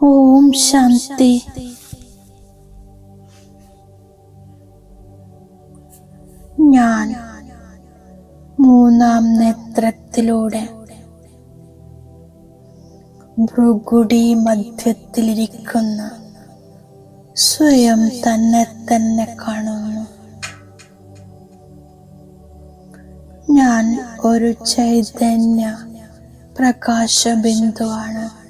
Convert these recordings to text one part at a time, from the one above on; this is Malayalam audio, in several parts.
ഓം ശാന്തി. ഞാൻ മൂന്നാം നേത്രത്തിലൂടെ ഭൃഗുടി മധ്യത്തിലിരിക്കുന്ന സ്വയം തന്നെ തന്നെ കാണുന്നു. ഞാൻ ഒരു ചൈതന്യ പ്രകാശ ബിന്ദുവാണ് ഞാൻ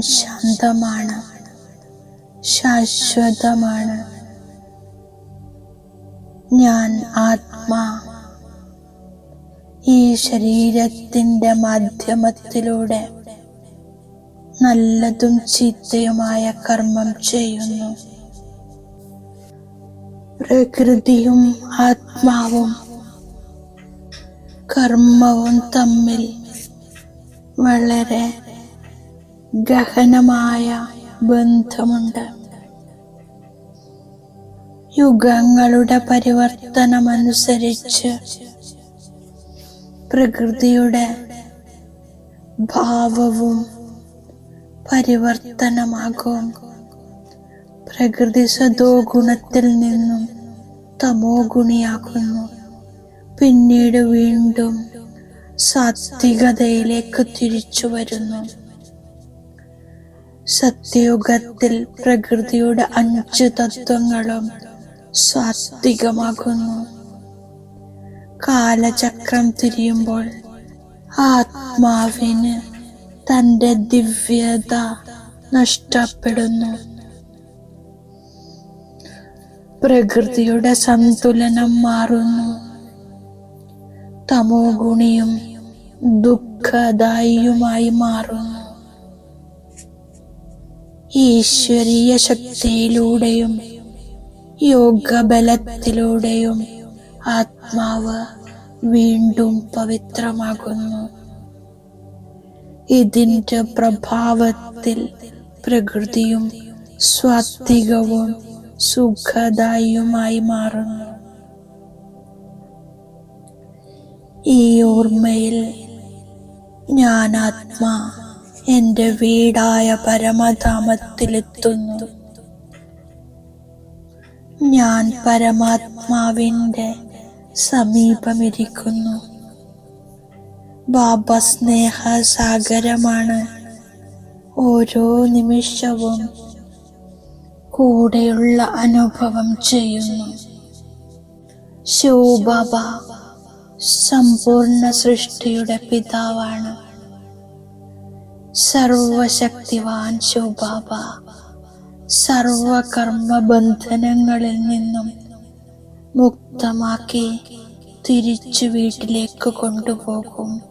ശാന്തമാണ്. ശാശ്വതമാണ്. ഞാൻ ആത്മാ. ഈ ശരീരത്തിന്റെ മാധ്യമത്തിലൂടെ നല്ലതും ചീത്തയുമായ കർമ്മം ചെയ്യുന്നു. പ്രകൃതിയും ആത്മാവും കർമ്മവും തമ്മിൽ വളരെ ഗഹനമായ ബന്ധമുണ്ട്. യുഗങ്ങളുടെ പരിവർത്തനമനുസരിച്ച് പ്രകൃതിയുടെ ഭാവവും പരിവർത്തനമാകും. പ്രകൃതി സദോ ഗുണത്തിൽ നിന്നും തമോ ഗുണിയാകുന്നു പിന്നീട് വീണ്ടും സാത്വികതയിലേക്ക് തിരിച്ചു വരുന്നു. സത്യയുഗത്തിൽ പ്രകൃതിയുടെ അഞ്ച് തത്വങ്ങളും സാത്വികമാകുന്നു. കാലചക്രം തിരിയുമ്പോൾ ആത്മാവിന് തന്റെ ദിവ്യത നഷ്ടപ്പെടുന്നു. പ്രകൃതിയുടെ സന്തുലനം മാറുന്നു. തമോ ഗുണിയും ദുഃഖദായിയുമായി മാറുന്നു. ഈശ്വരീയ ശക്തിയിലൂടെയും യോഗബലത്തിലൂടെയും ആത്മാവ് വീണ്ടും പവിത്രമാകുന്നു. ഇതിന്റെ പ്രഭാവത്തിൽ പ്രകൃതിയും സ്വാത്വികവും സുഖദായിയുമായി മാറുന്നു. ഈ ഓർമ്മയിൽ ഞാൻ ആത്മാ എന്റെ വീടായ പരമധാമത്തിലെത്തുന്നു. ഞാൻ പരമാത്മാവിന്റെ സമീപമിരിക്കുന്നു. ബാബ സ്നേഹ സാഗരമാണ് ഓരോ നിമിഷവും കൂടെയുള്ള അനുഭവം ചെയ്യുന്നു. ശിവബാബ സമ്പൂർണ സൃഷ്ടിയുടെ പിതാവാണ്. സർവശക്തിവാൻ ശോഭാബ സർവകർമ്മ ബന്ധനങ്ങളിൽ നിന്നും മുക്തമാക്കി തിരിച്ചു വീട്ടിലേക്ക് കൊണ്ടുപോകും.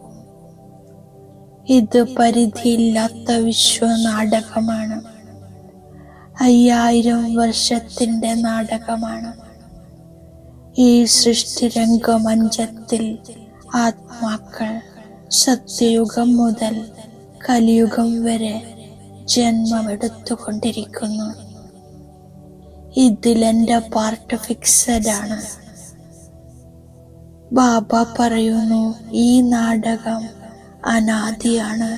ഇത് പരിധിയില്ലാത്ത വിശ്വനാടകമാണ്. അയ്യായിരം വർഷത്തിന്റെ നാടകമാണ്. ഈ സൃഷ്ടിരംഗമഞ്ചത്തിൽ ആത്മാക്കൾ സത്യയുഗം മുതൽ കലിയുഗം വരെ ജന്മമെടുത്തുകൊണ്ടിരിക്കുന്നു. ഇതിലെന്റെ പാർട്ട് ഫിക്സഡ് ആണ്. ബാബ പറയുന്നു ഈ നാടകം അനാദിയാണ്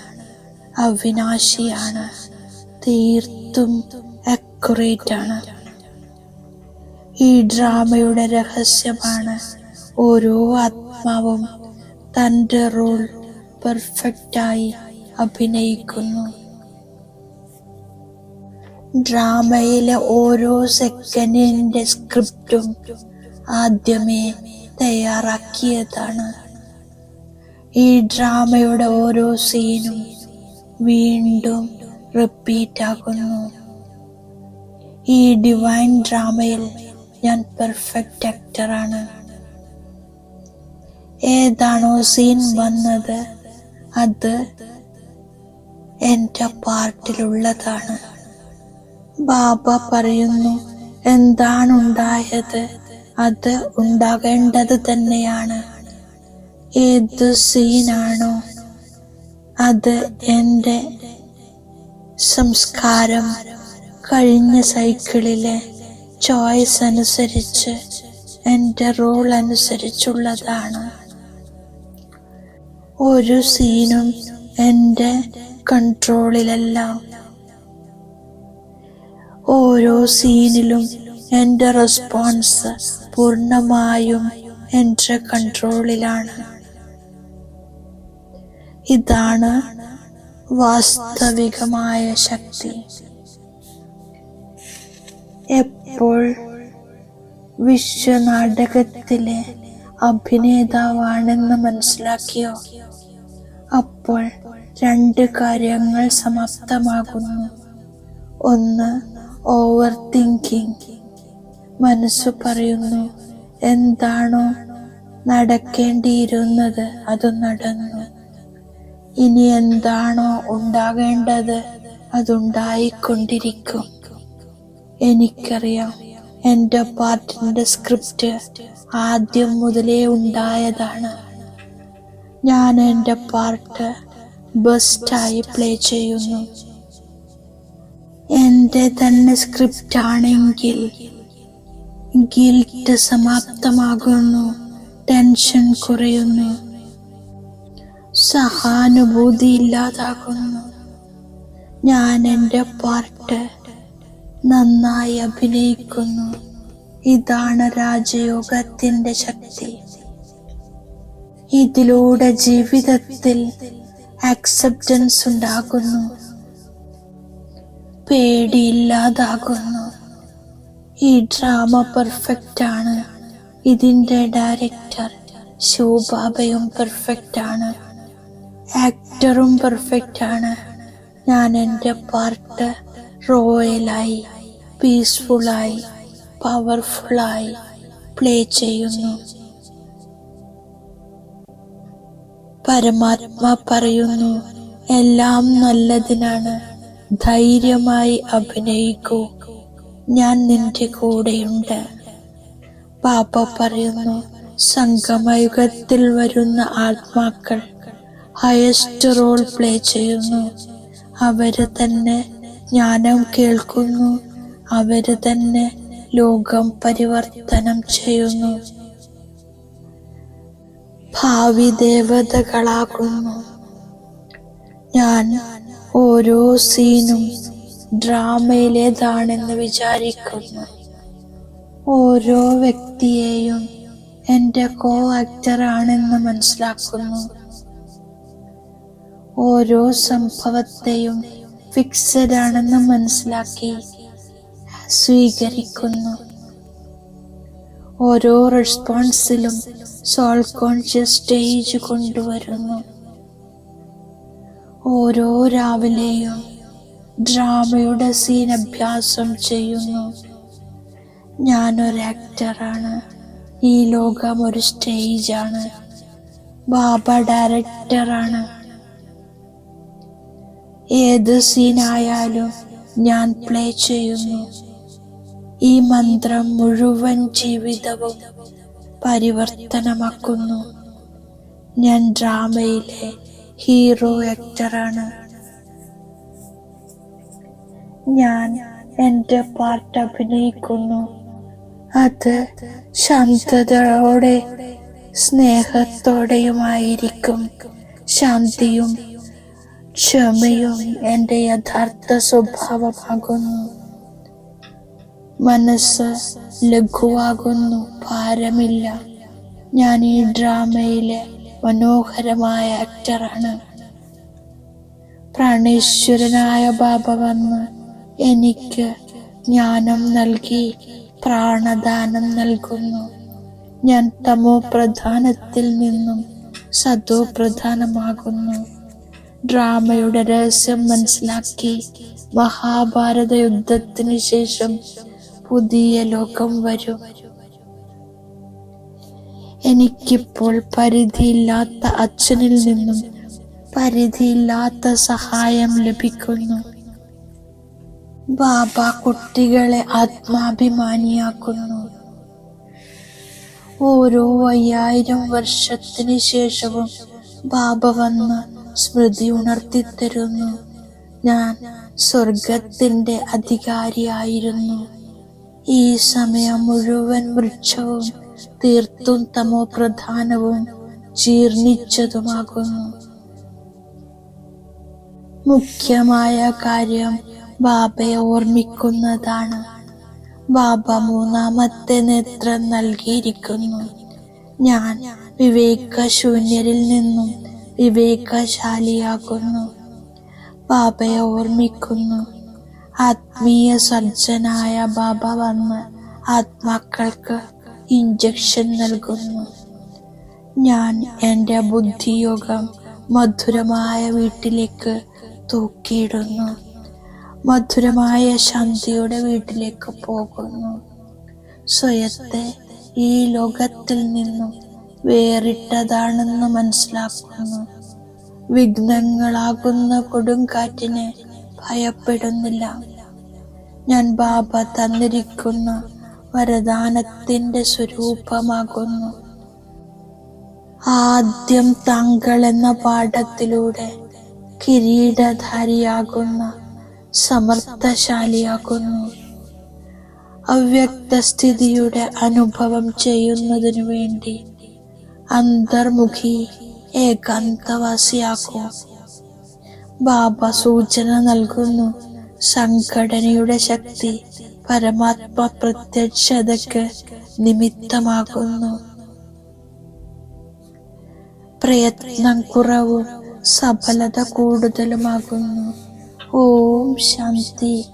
അവിനാശിയാണ് തീർത്തും അക്യുറേറ്റ് ആണ്. ഈ ഡ്രാമയുടെ രഹസ്യമാണ് ഓരോ ആത്മാവും തന്റെ റോൾ പെർഫെക്റ്റായി അഭിനയിക്കുന്നു. ഡ്രാമയിലെ ഓരോ സെക്കൻഡിന്റെ സ്ക്രിപ്റ്റും ആദ്യമേ തയ്യാറാക്കിയതാണ്. ഈ ഡ്രാമയുടെ ഓരോ സീനും വീണ്ടും റിപ്പീറ്റ് ആകുന്നു ഈ ഡിവൈൻ ഡ്രാമയിൽ ഞാൻ പെർഫെക്റ്റ് ആക്ടറാണ്. ഏതാണോ സീൻ വന്നത് അത് എന്റെ പാർട്ടിലുള്ളതാണ്. ബാബ പറയുന്നു എന്താണ് ഉണ്ടായത് അത് ഉണ്ടാകേണ്ടത് തന്നെയാണ്. ഏത് സീനാണോ അത് എന്റെ സംസ്കാരം കഴിഞ്ഞ സൈക്കിളിലെ ചോയ്സ് അനുസരിച്ച് എന്റെ റോൾ അനുസരിച്ചുള്ളതാണ്. ഒരു സീനും എന്റെ കൺട്രോളിലല്ല ഓരോ സീനിലും എന്റെ റെസ്പോൺസ് പൂർണമായും എന്റെ കൺട്രോളിലാണ് ഇതാണ് വാസ്തവികമായ ശക്തി. എപ്പോൾ വിശ്വനാടകത്തിലെ അഭിനേതാവാണെന്ന് മനസ്സിലാക്കിയോ? അപ്പോൾ രണ്ട് കാര്യങ്ങൾ സമാപ്തമാകുന്നു ഒന്ന് ഓവർ തിങ്കിങ് മനസ്സ് പറയുന്നു എന്താണോ നടക്കേണ്ടിയിരുന്നത് അത് നടന്നു. ഇനി എന്താണോ ഉണ്ടാകേണ്ടത് അതുണ്ടായിക്കൊണ്ടിരിക്കും. എനിക്കറിയാം എന്റെ പാട്ടിന്റെ സ്ക്രിപ്റ്റ് ആദ്യം മുതലേ ഉണ്ടായതാണ്. ഞാൻ എന്റെ പാർട്ട് ബെസ്റ്റായി പ്ലേ ചെയ്യുന്നു. എന്റെ തന്നെ സ്ക്രിപ്റ്റ് ആണെങ്കിൽ ഗിൽറ്റ് സമാപ്തമാകുന്നു. ടെൻഷൻ കുറയുന്നു. സഹാനുഭൂതി ഇല്ലാതാകുന്നു. ഞാൻ എന്റെ പാർട്ട് നന്നായി അഭിനയിക്കുന്നു. ഇതാണ് രാജയോഗത്തിന്റെ ശക്തി. ഇതിലൂടെ ജീവിതത്തിൽ ആക്സെപ്റ്റൻസ് ഉണ്ടാകുന്നു. പേടിയില്ലാതാകുന്നു. ഈ ഡ്രാമ പെർഫെക്റ്റ് ആണ്. ഇതിന്റെ ഡയറക്ടർ ശോഭാബയും പെർഫെക്റ്റ് ആണ്. ആക്ടറും പെർഫെക്റ്റ് ആണ്. ഞാൻ എന്റെ പാർട്ട് റോയലായി പീസ്ഫുള്ളായി പവർഫുള്ളായി പ്ലേ ചെയ്യുന്നു. പരമാത്മ പറയുന്നു എല്ലാം നല്ലതിനാണ്. ധൈര്യമായി അഭിനയിക്കൂ. ഞാൻ നിന്റെ കൂടെയുണ്ട്. പാപ്പ പറയുന്നു സംഗമയുഗത്തിൽ വരുന്ന ആത്മാക്കൾ ഹയസ്റ്റ് റോൾ പ്ലേ ചെയ്യുന്നു. അവർ തന്നെ ജ്ഞാനം കേൾക്കുന്നു. അവർ തന്നെ ലോകം പരിവർത്തനം ചെയ്യുന്നു. ഭാവി ദേവതകളാകുന്നു ഞാൻ ഓരോ സീനും ഡ്രാമയിലേതാണെന്ന് വിചാരിക്കുന്നു. ഓരോ വ്യക്തിയെയും എന്റെ കോ ആക്ടറാണെന്ന് മനസ്സിലാക്കുന്നു. ഓരോ സംഭവത്തെയും ഫിക്സഡ് ആണെന്ന് മനസ്സിലാക്കി സ്വീകരിക്കുന്നു. ഓരോ റെസ്പോൺസിലും സോൾ കോൺഷ്യസ് സ്റ്റേജ് കൊണ്ടുവരുന്നു. ഓരോ രാവിലെയും ഡ്രാമയുടെ സീൻ അഭ്യാസം ചെയ്യുന്നു. ഞാനൊരു ആക്ടറാണ് ഈ ലോകം ഒരു സ്റ്റേജാണ് ബാബ ഡയറക്ടറാണ് ഏത് സീനായാലും ഞാൻ പ്ലേ ചെയ്യുന്നു. ഈ മന്ത്രം മുഴുവൻ ജീവിതവും പരിവർത്തനമാക്കുന്നു. ഞാൻ ഡ്രാമയിലെ ഹീറോ ആക്ടറാണ്. ഞാൻ എന്റെ പാർട്ട് അഭിനയിക്കുന്നു. അത് ശാന്തതയോടെ സ്നേഹത്തോടെയുമായിരിക്കും. ശാന്തിയും ക്ഷമയും എന്റെ യഥാർത്ഥ സ്വഭാവമാകുന്നു. മനസ്സ് ലഘുവാകുന്നു ഭാരമില്ല. ഞാൻ ഈ ഡ്രാമയിലെ മനോഹരമായ ആക്ടറാണ് പ്രാണേശ്വരനായ ബാബ വന്ന് എനിക്ക് ജ്ഞാനം നൽകി പ്രാണദാനം നൽകുന്നു. ഞാൻ തമോ പ്രധാനത്തിൽ നിന്നും സതോ പ്രധാനമാകുന്നു. ഡ്രാമയുടെ രഹസ്യം മനസ്സിലാക്കി മഹാഭാരത യുദ്ധത്തിന് ശേഷം പുതിയ ലോകം വരും. എനിക്കിപ്പോൾ പരിധിയില്ലാത്ത അച്ഛനിൽ നിന്നും പരിധിയില്ലാത്ത സഹായം ലഭിക്കുന്നു. ബാബ കുട്ടികളെ ആത്മാഭിമാനിയാക്കുന്നു. ഓരോ അയ്യായിരം വർഷത്തിന് ശേഷവും ബാബ വന്ന് സ്മൃതി ഉണർത്തിത്തരുന്നു. ഞാൻ സ്വർഗത്തിന്റെ അധികാരിയായിരുന്നു. ഈ സമയം മുഴുവൻ വൃക്ഷവും തീർത്തും തമോ പ്രധാനവും ജീർണിച്ചതുമാകുന്നു. മുഖ്യമായ കാര്യം ബാബയെ ഓർമ്മിക്കുന്നതാണ്. ബാബ മൂന്നാമത്തെ നേത്രം നൽകിയിരിക്കുന്നു. ഞാൻ വിവേകശൂന്യരിൽ നിന്നും വിവേകശാലിയാകുന്നു. ബാബയെ ഓർമ്മിക്കുന്നു. ആത്മീയ സജ്ജനായ ബാബ വന്ന് ആത്മാക്കൾക്ക് ഇഞ്ചക്ഷൻ നൽകുന്നു. ഞാൻ എന്റെ ബുദ്ധിയോഗം മധുരമായ വീട്ടിലേക്ക് തൂക്കിയിടുന്നു. മധുരമായ ശാന്തിയുടെ വീട്ടിലേക്ക് പോകുന്നു. സ്വയത്തെ ഈ ലോകത്തിൽ നിന്നും വേറിട്ടതാണെന്ന് മനസ്സിലാക്കുന്നു. വിഘ്നങ്ങളാകുന്ന കൊടുങ്കാറ്റിനെ ഭയപ്പെടുന്നില്ല. ഞാൻ ബാബ തന്നിരിക്കുന്ന വരദാനത്തിന്റെ സ്വരൂപമാകുന്നു. ആദ്യം താങ്കൾ എന്ന പാഠത്തിലൂടെ കിരീടധാരിയാകുന്ന സമർത്ഥശാലിയാകുന്നു. അവ്യക്തസ്ഥിതിയുടെ അനുഭവം ചെയ്യുന്നതിനു വേണ്ടി അന്തർമുഖി ഏകാന്തവാസിയാക്കൂ ബാബ സൂചന നൽകുന്നു സംഘടനയുടെ ശക്തി പരമാത്മ പ്രത്യക്ഷതയ്ക്ക് നിമിത്തമാകുന്നു. പ്രയത്നം കുറവും സഫലത കൂടുതലുമാകുന്നു. ഓം ശാന്തി.